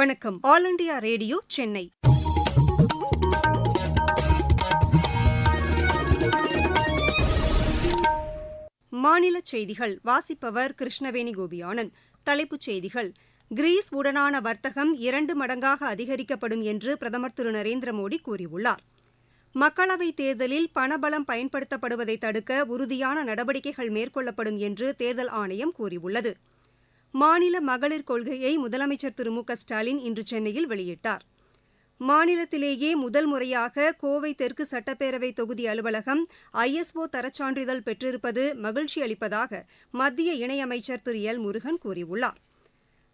வணக்கம். All India radio Chennai. மாநில செய்திகள். வாசிப்பவர் கிருஷ்ணவேணி கோபியானந்த். தலைப்புச் செய்திகள். கிரீஸ் உடனான வர்த்தகம் இரண்டு மடங்காக அதிகரிக்கப்படும் என்று பிரதமர் திரு நரேந்திர மோடி கூறியுள்ளார். மக்களவைத் தேர்தலில் பணபலம் பயன்படுத்தப்படுவதை தடுக்க உறுதியான நடவடிக்கைகள் மேற்கொள்ளப்படும் என்று தேர்தல் ஆணையம் கூறியுள்ளது. மாநில மகளிர் கொள்கையை முதலமைச்சர் திரு மு க ஸ்டாலின் இன்று சென்னையில் வெளியிட்டார். மாநிலத்திலேயே முதல் முறையாக கோவை தெற்கு சட்டப்பேரவை தொகுதி அலுவலகம் ஐஎஸ்ஓ தரச்சான்றிதழ் பெற்றிருப்பது மகிழ்ச்சி அளிப்பதாக மத்திய இணையமைச்சர் திரு எல் முருகன் கூறியுள்ளார்.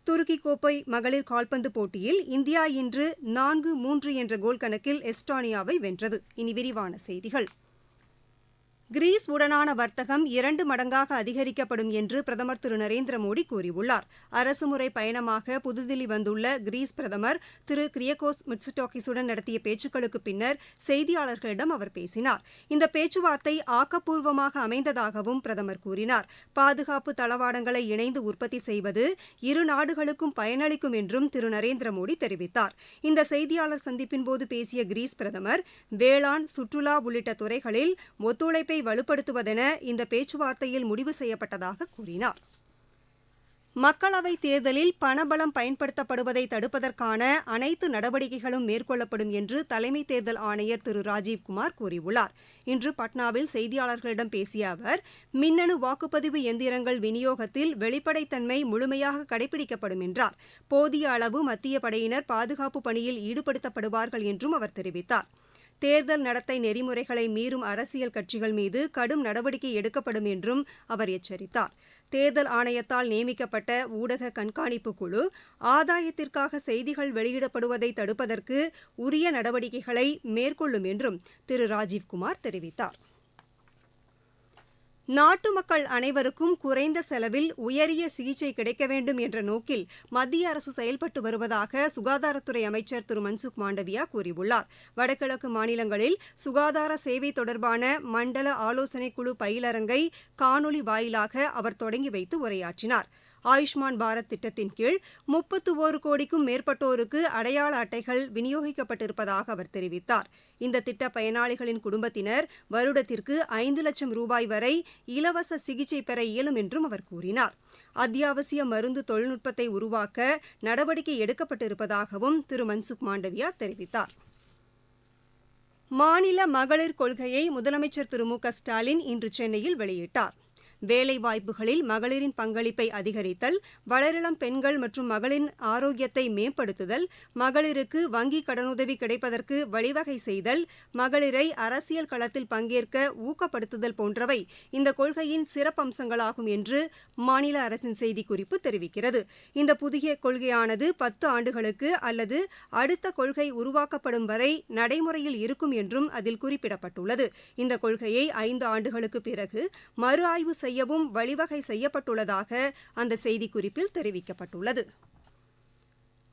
துருக்கி கோப்பை மகளிர் கால்பந்து போட்டியில் இந்தியா இன்று நான்கு மூன்று என்ற கோல் கணக்கில் எஸ்டானியாவை வென்றது. இனி விரிவான செய்திகள். கிரீஸ் உடனான வர்த்தகம் இரண்டு மடங்காக அதிகரிக்கப்படும் என்று பிரதமர் திரு. நரேந்திர மோடி கூறியுள்ளார். அரசுமுறை பயணமாக புதுதில்லி வந்துள்ள கிரீஸ் பிரதமர் திரு. கிரியகோஸ் மிட்சுடோகிஸுடன் நடத்திய பேச்சுக்களுக்கு பின்னர் செய்தியாளர்களிடம் அவர் பேசினார். இந்த பேச்சுவார்த்தை ஆக்கப்பூர்வமாக அமைந்ததாகவும் பிரதமர் கூறினார். பாதுகாப்பு தளவாடங்களை இணைந்து உற்பத்தி செய்வது இரு நாடுகளுக்கும் பயனளிக்கும் என்றும் திரு. நரேந்திர மோடி தெரிவித்தார். இந்த செய்தியாளர் சந்திப்பின்போது பேசிய கிரீஸ் பிரதமர் வேளாண் சுற்றுலா உள்ளிட்ட துறைகளில் ஒத்துழைப்பை வலுப்படுத்துவதென இந்த பேச்சுவார்த்தையில் முடிவு செய்யப்பட்டதாக கூறினார். மக்களவைத் தேர்தலில் பணபலம் பயன்படுத்தப்படுவதை தடுப்பதற்கான அனைத்து நடவடிக்கைகளும் மேற்கொள்ளப்படும் என்று தலைமை தேர்தல் ஆணையர் திரு ராஜீவ்குமார் கூறியுள்ளார். இன்று பட்னாவில் செய்தியாளர்களிடம் பேசிய அவர் மின்னணு வாக்குப்பதிவு எந்திரங்கள் விநியோகத்தில் வெளிப்படைத்தன்மை முழுமையாக கடைபிடிக்கப்படும் என்றார். போதிய அளவு மத்திய படையினர் பாதுகாப்பு பணியில் ஈடுபடுத்தப்படுவார்கள் என்றும் அவர் தெரிவித்தார். தேர்தல் நடத்தை நெறிமுறைகளை மீறும் அரசியல் கட்சிகள் மீது கடும் நடவடிக்கை எடுக்கப்படும் என்றும் அவர் எச்சரித்தார். தேர்தல் ஆணையத்தால் நியமிக்கப்பட்ட ஊடக கண்காணிப்பு குழு ஆதாயத்திற்காக செய்திகள் வெளியிடப்படுவதை தடுப்பதற்கு உரிய நடவடிக்கைகளை மேற்கொள்ளும் என்றும் திரு. ராஜீவ்குமார் தெரிவித்தார். நாட்டு மக்கள் அனைவருக்கும் குறைந்த செலவில் உயரிய சிகிச்சை கிடைக்க வேண்டும் என்ற நோக்கில் மத்திய அரசு செயல்பட்டு வருவதாக சுகாதாரத்துறை அமைச்சர் திரு. மன்சுக் மாண்டவியா கூறியுள்ளார். வடகிழக்கு மாநிலங்களில் சுகாதார சேவை தொடர்பான மண்டல ஆலோசனைக்குழு பயிலரங்கை காணொலி வாயிலாக அவர் தொடங்கி வைத்து உரையாற்றினார். ஆயுஷ்மான் பாரத் திட்டத்தின் கீழ் முப்பத்து ஒரு கோடிக்கும் மேற்பட்டோருக்கு அடையாள அட்டைகள் விநியோகிக்கப்பட்டிருப்பதாக அவர் தெரிவித்தார். இந்த திட்ட பயனாளிகளின் குடும்பத்தினர் வருடத்திற்கு ஐந்து லட்சம் ரூபாய் வரை இலவச சிகிச்சை பெற இயலும் என்றும் அவர் கூறினார். அத்தியாவசிய மருந்து தொழில்நுட்பத்தை உருவாக்க நடவடிக்கை எடுக்கப்பட்டிருப்பதாகவும் திரு. மன்சுக் மாண்டவியா தெரிவித்தார். மாநில மகளிர் கொள்கையை முதலமைச்சர் திரு. மு. க. ஸ்டாலின் இன்று சென்னையில் வெளியிட்டார். வேலைவாய்ப்புகளில் மகளிரின் பங்களிப்பை அதிகரித்தல் வளரிளம் பெண்கள் மற்றும் மகளிரின் ஆரோக்கியத்தை மேம்படுத்துதல் மகளிருக்கு வங்கி கடனுதவி கிடைப்பதற்கு வழிவகை செய்தல் மகளிரை அரசியல் களத்தில் பங்கேற்க ஊக்கப்படுத்துதல் போன்றவை இந்த கொள்கையின் சிறப்பம்சங்களாகும் என்று மாநில அரசின் செய்திக்குறிப்பு தெரிவிக்கிறது. இந்த புதிய கொள்கையானது பத்து ஆண்டுகளுக்கு அல்லது அடுத்த கொள்கை உருவாக்கப்படும் வரை நடைமுறையில் இருக்கும் என்றும் அதில் குறிப்பிடப்பட்டுள்ளது. இந்த கொள்கையை ஐந்து ஆண்டுகளுக்கு பிறகு மறு ஆய்வு செய்யவும் வழிவகை செய்யப்பட்டுள்ளதாக அந்த செய்திக்குறிப்பில் தெரிவிக்கப்பட்டுள்ளது.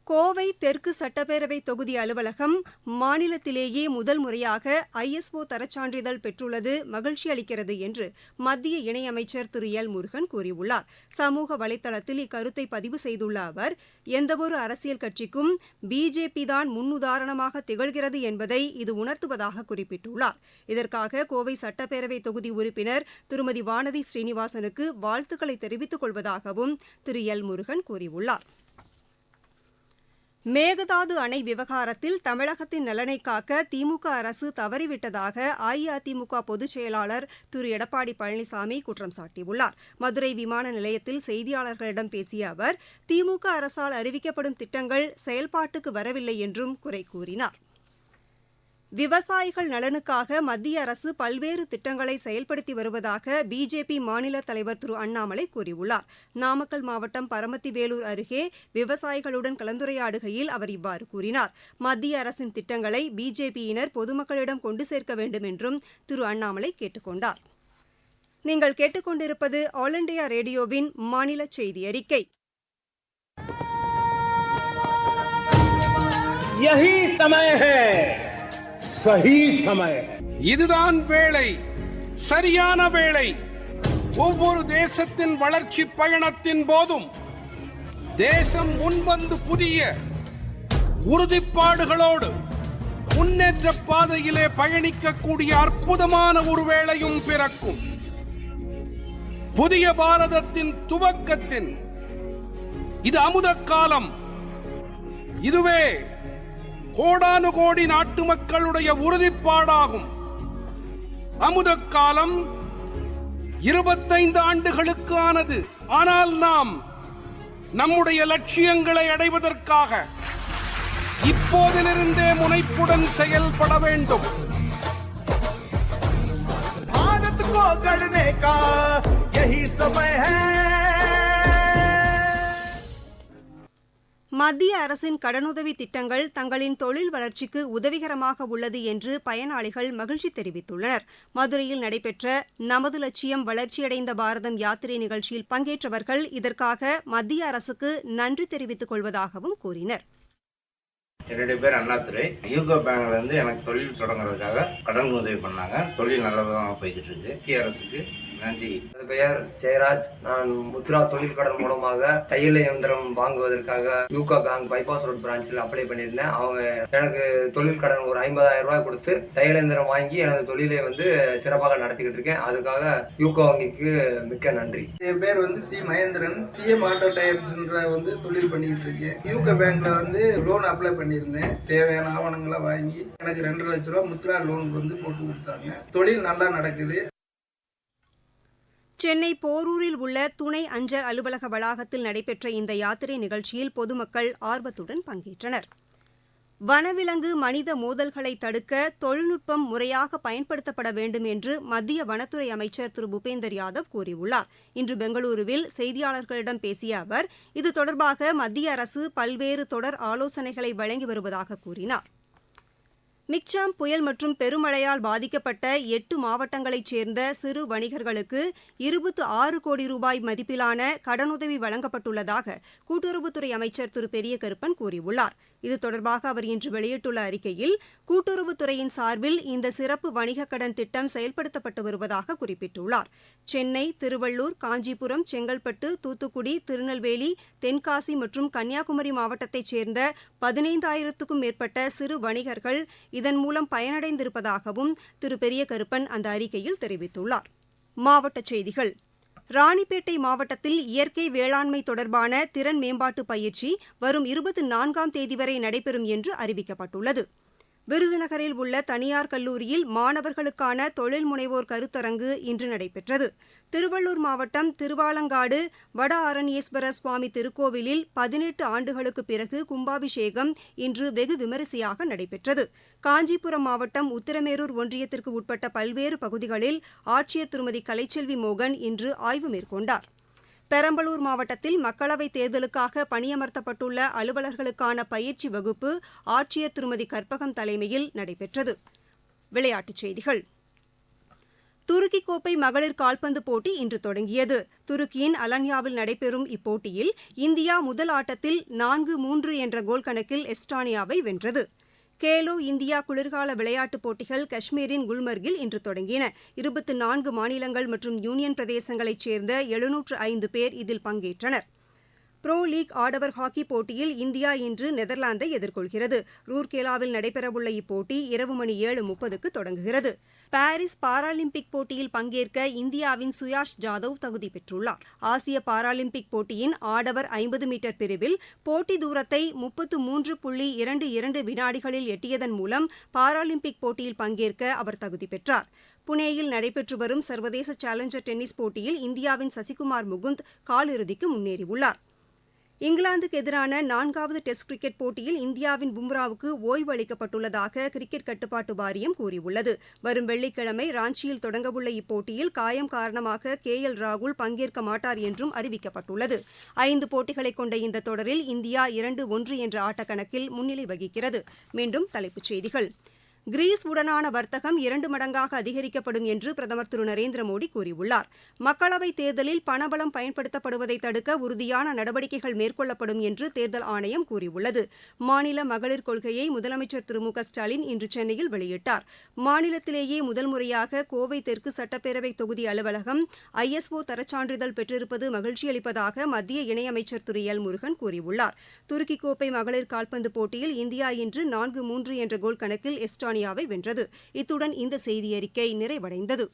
கோவை தெற்கு சட்டப்பேரவை தொகுதி அலுவலகம் மாநிலத்திலேயே முதல் முறையாக ஐஎஸ்ஓ தரச்சான்றிதழ் பெற்றுள்ளது மகிழ்ச்சி அளிக்கிறது என்று மத்திய இணையமைச்சர் திரு. எல். முருகன் கூறியுள்ளார். சமூக வலைதளத்தில் இக்கருத்தை பதிவு செய்துள்ள அவர் எந்தவொரு அரசியல் கட்சிக்கும் பிஜேபி தான் முன்னுதாரணமாக திகழ்கிறது என்பதை இது உணர்த்துவதாக குறிப்பிட்டுள்ளார். இதற்காக கோவை சட்டப்பேரவை தொகுதி உறுப்பினர் திருமதி வானதி ஸ்ரீனிவாசனுக்கு வாழ்த்துக்களை தெரிவித்துக் கொள்வதாகவும் திரு. எல். முருகன் கூறியுள்ளார். மேகதாது அணை விவகாரத்தில் தமிழகத்தின் நலனை காக்க திமுக அரசு தவறிவிட்டதாக அஇஅதிமுக பொதுச் செயலாளர் திரு. எடப்பாடி பழனிசாமி குற்றம் சாட்டியுள்ளார். மதுரை விமான நிலையத்தில் செய்தியாளர்களிடம் பேசிய அவர் திமுக அரசால் அறிவிக்கப்படும் திட்டங்கள் செயல்பாட்டுக்கு வரவில்லை என்றும் குறை கூறினார். விவசாயிகள் நலனுக்காக மத்திய அரசு பல்வேறு திட்டங்களை செயல்படுத்தி வருவதாக பிஜேபி மாநில தலைவர் திரு அண்ணாமலை கூறியுள்ளார் நாமக்கல் மாவட்டம் பரமத்தி வேலூர் அருகே விவசாயிகளுடன் கலந்துரையாடுகையில் அவர் இவ்வாறு கூறினார் மத்திய அரசின் திட்டங்களை பிஜேபியினர் பொதுமக்களிடம் கொண்டு சேர்க்க வேண்டும் என்றும் திரு அண்ணாமலை கேட்டுக் கொண்டார் நீங்கள் கேட்டுக்கொண்டிருப்பது ஆல் இண்டியா ரேடியோவின் மாநில செய்தி அறிக்கை यही समय है சஹி சமய. இதுதான் வேளை சரியான வேளை. ஒவ்வொரு தேசத்தின் வளர்ச்சி பயணத்தின் போதும் தேசம் முன்வந்து புதிய உறுதிப்பாடுகளோடு முன்னேற்ற பாதையிலே பயணிக்கக்கூடிய அற்புதமான ஒரு வேளையும் பிறக்கும். புதிய பாரதத்தின் துவக்கத்தின் இது அமுத காலம் இதுவே கோடானு கோடி நாட்டு மக்களுடைய உறுதிப்பாடாகும் அமுத காலம் இருபத்தைந்து ஆண்டுகளுக்கு ஆனது ஆனால் நாம் நம்முடைய லட்சியங்களை அடைவதற்காக இப்போதிலிருந்தே முனைப்புடன் செயல்பட வேண்டும் भारत को गढ़ने का यही समय है மத்திய அரசின் கடனுதவி திட்டங்கள் தங்களின் தொழில் வளர்ச்சிக்கு உதவிகரமாக உள்ளது என்று பயனாளிகள் மகிழ்ச்சி தெரிவித்துள்ளனர். மதுரையில் நடைபெற்ற நமது லட்சியம் வளர்ச்சியடைந்த பாரதம் யாத்திரை நிகழ்ச்சியில் பங்கேற்றவர்கள் இதற்காக மத்திய அரசுக்கு நன்றி தெரிவித்துக் கொள்வதாகவும் கூறினர். என்னுடைய பேர் அண்ணாதுரை. யூகோ பேங்க்ல இருந்து எனக்கு தொழில் தொடங்குறதுக்காக கடன் உதவி பண்ணாங்க. தொழில் நல்ல விதமாக போய்கிட்டு இருக்கு. மத்திய அரசுக்கு நன்றி. எனது பெயர் ஜெயராஜ். நான் முத்ரா தொழில் கடன் மூலமாக தையல் இயந்திரம் வாங்குவதற்காக யூகோ பேங்க் பைபாஸ் ரோட் பிரான்ச்சில் அப்ளை பண்ணியிருந்தேன். அவங்க எனக்கு தொழில் கடன் ஒரு ஐம்பதாயிரம் ரூபாய் கொடுத்து தையல் இயந்திரம் வாங்கி எனது தொழிலை வந்து சிறப்பாக நடத்திக்கிட்டு இருக்கேன். அதுக்காக யூகோ வங்கிக்கு மிக்க நன்றி. என் பேர் வந்து சி மகேந்திரன். சிஎம் ஆட்டோ டயர்ஸ்ன்ற வந்து தொழில் பண்ணிட்டு இருக்கேன். யூகோ பேங்க்ல வந்து லோன் அப்ளை பண்ணியிருந்தேன். தேவையான ஆவணங்களை வாங்கி எனக்கு ரெண்டு லட்ச ரூபா முத்ரா லோனுக்கு வந்து போட்டு கொடுத்தாங்க. தொழில் நல்லா நடக்குது. சென்னை போரூரில் உள்ள துணை அஞ்சல் அலுவலக வளாகத்தில் நடைபெற்ற இந்த யாத்திரை நிகழ்ச்சியில் பொதுமக்கள் ஆர்வத்துடன் பங்கேற்றனர். வனவிலங்கு மனித மோதல்களை தடுக்க தொழில்நுட்பம் முறையாக பயன்படுத்தப்பட வேண்டும் என்று மத்திய வனத்துறை அமைச்சர் திரு. பூபேந்தர் யாதவ் கூறியுள்ளார். இன்று பெங்களூருவில் செய்தியாளர்களிடம் பேசிய அவர் இது தொடர்பாக மத்திய அரசு பல்வேறு தொடர் ஆலோசனைகளை வழங்கி வருவதாக கூறினார். மிக்சாம் புயல் மற்றும் பெருமழையால் பாதிக்கப்பட்ட எட்டு மாவட்டங்களைச் சேர்ந்த சிறு வணிகர்களுக்கு இருபத்து ஆறு கோடி ரூபாய் மதிப்பிலான கடனுதவி வழங்கப்பட்டுள்ளதாக கூட்டுறவுத்துறை அமைச்சர் திரு பெரிய கருப்பன் கூறியுள்ளார். இது தொடர்பாக அவர் இன்று வெளியிட்டுள்ள அறிக்கையில் கூட்டுறவுத்துறையின் சார்பில் இந்த சிறப்பு வணிகக் கடன் திட்டம் செயல்படுத்தப்பட்டு வருவதாக குறிப்பிட்டுள்ளார். சென்னை திருவள்ளூர் காஞ்சிபுரம் செங்கல்பட்டு தூத்துக்குடி திருநெல்வேலி தென்காசி மற்றும் கன்னியாகுமரி மாவட்டத்தைச் சேர்ந்த பதினைந்தாயிரத்துக்கும் மேற்பட்ட சிறு வணிகர்கள் இதன் மூலம் பயனடைந்திருப்பதாகவும் திரு. பெரிய கருப்பன் அந்த அறிக்கையில் தெரிவித்துள்ளார். மாவட்ட செய்திகள். ராணிப்பேட்டை மாவட்டத்தில் இயற்கை வேளாண்மை தொடர்பான திறன் மேம்பாட்டு பயிற்சி வரும் இருபத்தி நான்காம் தேதி வரை நடைபெறும் என்று அறிவிக்கப்பட்டுள்ளது. விருதுநகரில் உள்ள தனியார் கல்லூரியில் மாணவர்களுக்கான தொழில் முனைவோர் கருத்தரங்கு இன்று நடைபெற்றது. திருவள்ளூர் மாவட்டம் திருவாலங்காடு வட ஆரண்யேஸ்வர சுவாமி திருக்கோவிலில் பதினெட்டு ஆண்டுகளுக்கு பிறகு கும்பாபிஷேகம் இன்று வெகு விமரிசையாக நடைபெற்றது. காஞ்சிபுரம் மாவட்டம் உத்திரமேரூர் ஒன்றியத்திற்கு உட்பட்ட பல்வேறு பகுதிகளில் ஆட்சியர் திருமதி கலைச்செல்வி மோகன் இன்று ஆய்வு மேற்கொண்டார். பெரம்பலூர் மாவட்டத்தில் மக்களவைத் தேர்தலுக்காக பணியமர்த்தப்பட்டுள்ள அலுவலர்களுக்கான பயிற்சி வகுப்பு ஆட்சியர் திருமதி கற்பகம் தலைமையில் நடைபெற்றது. விளையாட்டுச் செய்திகள். துருக்கி கோப்பை மகளிர் கால்பந்து போட்டி இன்று தொடங்கியது. துருக்கியின் அலன்யாவில் நடைபெறும் இப்போட்டியில் இந்தியா முதல் ஆட்டத்தில் நான்கு மூன்று என்ற கோல் கணக்கில் எஸ்டானியாவை வென்றது. கேலோ இந்தியா குளிர்கால விளையாட்டுப் போட்டிகள் காஷ்மீரின் குல்மர்கில் இன்று தொடங்கின. இருபத்தி நான்கு மாநிலங்கள் மற்றும் யூனியன் பிரதேசங்களைச் சேர்ந்த எழுநூற்று ஐந்து பேர் இதில் பங்கேற்றனர். புரோ லீக் ஆடவர் ஹாக்கி போட்டியில் இந்தியா இன்று நெதர்லாந்தை எதிர்கொள்கிறது. ரூர்கேலாவில் நடைபெறவுள்ள இப்போட்டி இரவு மணி ஏழு முப்பதுக்கு தொடங்குகிறது. பாரிஸ் பாராலிம்பிக் போட்டியில் பங்கேற்க இந்தியாவின் சுயாஷ் ஜாதவ் தகுதி பெற்றுள்ளார். ஆசிய பாராலிம்பிக் போட்டியின் ஆடவர் ஐம்பது மீட்டர் பிரிவில் போட்டி தூரத்தை முப்பத்து மூன்று புள்ளி இரண்டு இரண்டு வினாடிகளில் எட்டியதன் மூலம் பாராலிம்பிக் போட்டியில் பங்கேற்க அவர் தகுதி பெற்றார். புனேயில் நடைபெற்று வரும் சர்வதேச சேலஞ்சர் டென்னிஸ் போட்டியில் இந்தியாவின் சசிகுமார் முகுந்த் காலிறுதிக்கு முன்னேறியுள்ளார். இங்கிலாந்துக்கு எதிரான நான்காவது டெஸ்ட் கிரிக்கெட் போட்டியில் இந்தியாவின் பும்ராவுக்கு ஓய்வு அளிக்கப்பட்டுள்ளதாக கிரிக்கெட் கட்டுப்பாட்டு வாரியம் கூறியுள்ளது. வரும் வெள்ளிக்கிழமை ராஞ்சியில் தொடங்கவுள்ள இப்போட்டியில் காயம் காரணமாக கே எல் ராகுல் பங்கேற்க மாட்டார் என்றும் அறிவிக்கப்பட்டுள்ளது. ஐந்து போட்டிகளை கொண்ட இந்த தொடரில் இந்தியா இரண்டு ஒன்று என்ற ஆட்டக்கணக்கில் முன்னிலை வகிக்கிறது. மீண்டும் தலைப்புச் செய்திகள். கிரீஸ் உடனான வர்த்தகம் இரண்டு மடங்காக அதிகரிக்கப்படும் என்று பிரதமர் திரு. நரேந்திர மோடி கூறியுள்ளார். மக்களவைத் தேர்தலில் பணபலம் பயன்படுத்தப்படுவதை தடுக்க உறுதியான நடவடிக்கைகள் மேற்கொள்ளப்படும் என்று தேர்தல் ஆணையம் கூறியுள்ளது. மாநில மகளிர் கொள்கையை முதலமைச்சர் திரு. மு. க. ஸ்டாலின் இன்று சென்னையில் வெளியிட்டார். மாநிலத்திலேயே முதல் முறையாக கோவை தெற்கு சட்டப்பேரவை தொகுதி அலுவலகம் ஐஎஸ்ஓ தரச்சான்றிதழ் பெற்றிருப்பது மகிழ்ச்சியளிப்பதாக மத்திய இணையமைச்சர் திரு. எல். முருகன் கூறியுள்ளார். துருக்கி கோப்பை மகளிர் கால்பந்து போட்டியில் இந்தியா இன்று நான்கு மூன்று என்ற கோல் கணக்கில் எஸ்டோனியாவை வென்றது. இத்துடன் இந்த செய்தியறிக்கை நிறைவடைந்தது.